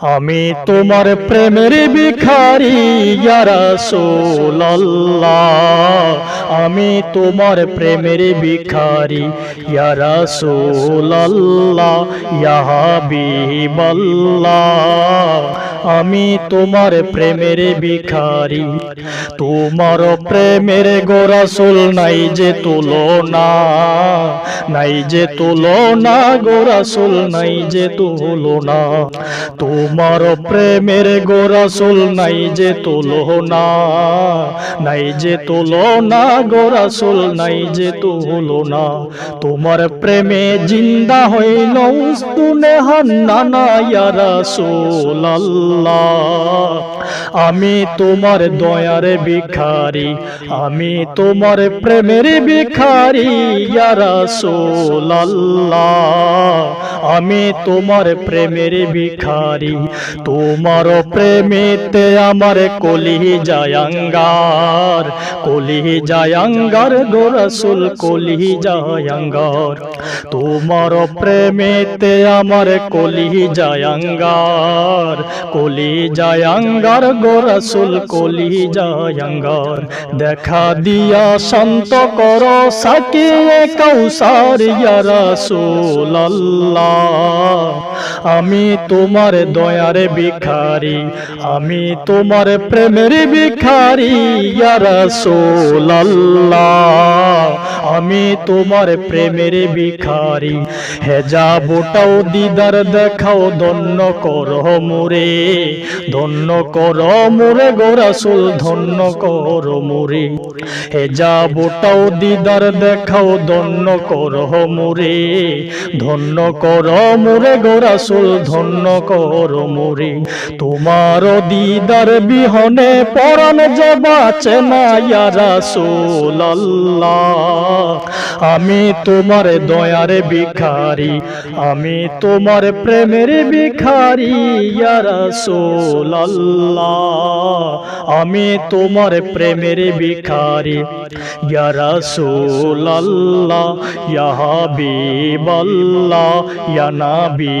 আমি তোমার প্রেমের ভিখারি ইয়া রাসূলুল্লাহ। আমি তোমার প্রেমের ভিখারি ইয়া রাসূলুল্লাহ ইয়া আমি তোমার প্রেমের ভিখারি তোমার প্রেমের গোরাসুল নাই যে তুলনা নাই যে তুলনা গোরাসুল নাই যে তুলনা। তোমার প্রেমের গোরাসুল নাই যে তুলনা নাই যে তুলনা গোরাসুল নাই যে তুলনা তোমার প্রেমে জিন্দা হইল উস্তুনে আমি তোমার দয়ার ভিখারি, আমি তোমার প্রেমের ভিখারি ইয়া আমি তোমার প্রেমের ভিখারি, তোমার প্রেমেতে আমার কলি জায়াঙ্গার কলি জায়াঙ্গার গো রাসূল কলি জায়াঙ্গার তোমার প্রেমেতে আমার কলি জায়াঙ্গার কলি জায়াঙ্গার গো রাসূল কলি জায়াঙ্গার দেখা দিয়া শান্ত কর, সাকিয়ে কৌসার ইয়া রাসূলুল্লাহ। আমি তোমার দয়ার ভিখারি, আমি তোমার প্রেমের ভিখারি আমি তোমার প্রেমের ভিখারি। হেজা বোটাও দিদার দেখাও, ধন্য করো মোরে ধন্য করো মোরে গোরাসুল ধন্য করো মোরে হেজা বোটাও দিদার দেখাও, ধন্য করো মোরে ধন্য করো মোরে গোরাসুল ধন্য করো মোরে। তোমার দিদার বিহনে পরাণ যে বাঁচে না ইয়া রাসূলুল্লাহ। আমি তোমার দয়ার ভিখারি, আমি তোমার প্রেমের ভিখারি ইয়া রাসূলুল্লাহ। আমি তোমার প্রেমের ভিখারি ইয়া ইয়া হাবিবাল্লাহ, ইয়া নবী